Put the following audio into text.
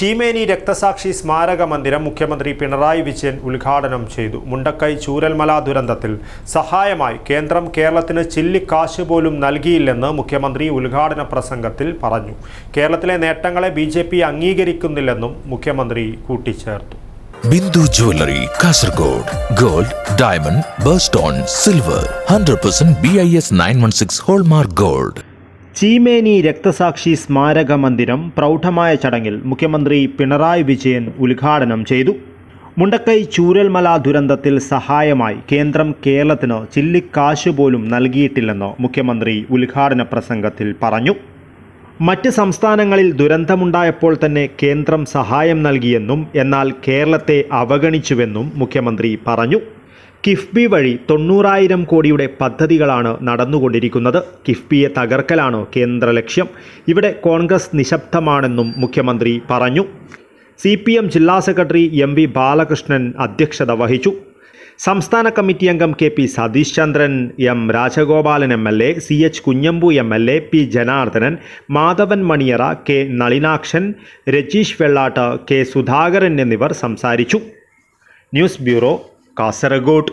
ചീമേനി രക്തസാക്ഷി സ്മാരക മന്ദിരം മുഖ്യമന്ത്രി പിണറായി വിജയൻ ഉദ്ഘാടനം ചെയ്തു. മുണ്ടക്കൈ ചൂരൽമല ദുരന്തത്തിൽ സഹായമായി കേന്ദ്രം കേരളത്തിന് ചില്ലിക്കാശ് പോലും നൽകിയില്ലെന്ന് മുഖ്യമന്ത്രി ഉദ്ഘാടന പ്രസംഗത്തിൽ പറഞ്ഞു. കേരളത്തിലെ നേട്ടങ്ങളെ ബി അംഗീകരിക്കുന്നില്ലെന്നും മുഖ്യമന്ത്രി കൂട്ടിച്ചേർത്തു. Bindu jewellery Kasaragod gold diamond birthstone silver hundred percent B I S nine one six hallmark gold. Cheemeni രക്തസാക്ഷി സ്മാരക മന്ദിരം പ്രൗഢമായ ചടങ്ങിൽ മുഖ്യമന്ത്രി പിണറായി വിജയൻ ഉദ്ഘാടനം ചെയ്തു. മുണ്ടക്കൈ ചൂരൽമല ദുരന്തത്തിൽ സഹായമായി കേന്ദ്രം കേരളത്തിന് ചില്ലിക്കാശ് പോലും നൽകിയിട്ടില്ലെന്ന് മുഖ്യമന്ത്രി ഉദ്ഘാടന പ്രസംഗത്തിൽ പറഞ്ഞു. മറ്റ് സംസ്ഥാനങ്ങളിൽ ദുരന്തമുണ്ടായപ്പോൾ തന്നെ കേന്ദ്രം സഹായം നൽകിയെന്നും എന്നാൽ കേരളത്തെ അവഗണിച്ചുവെന്നും മുഖ്യമന്ത്രി പറഞ്ഞു. കിഫ്ബി വഴി തൊണ്ണൂറായിരം കോടിയുടെ പദ്ധതികളാണ് നടന്നുകൊണ്ടിരിക്കുന്നത്. കിഫ്ബിയെ തകർക്കലാണ് കേന്ദ്ര ലക്ഷ്യം. ഇവിടെ കോൺഗ്രസ് നിശബ്ദമാണെന്നും മുഖ്യമന്ത്രി പറഞ്ഞു. സി പി എം ജില്ലാ സെക്രട്ടറി എം വി ബാലകൃഷ്ണൻ അധ്യക്ഷത വഹിച്ചു. സംസ്ഥാന കമ്മിറ്റി അംഗം K P Satheesh Chandran M Rajagopalan M L A C H Kunhambu M L A P Janardhanan Madhavan Maniyara K Nalinakshan Rajeesh Vellat K Sudhakaran എന്നിവർ സംസാരിച്ചു. News bureau Kasaragod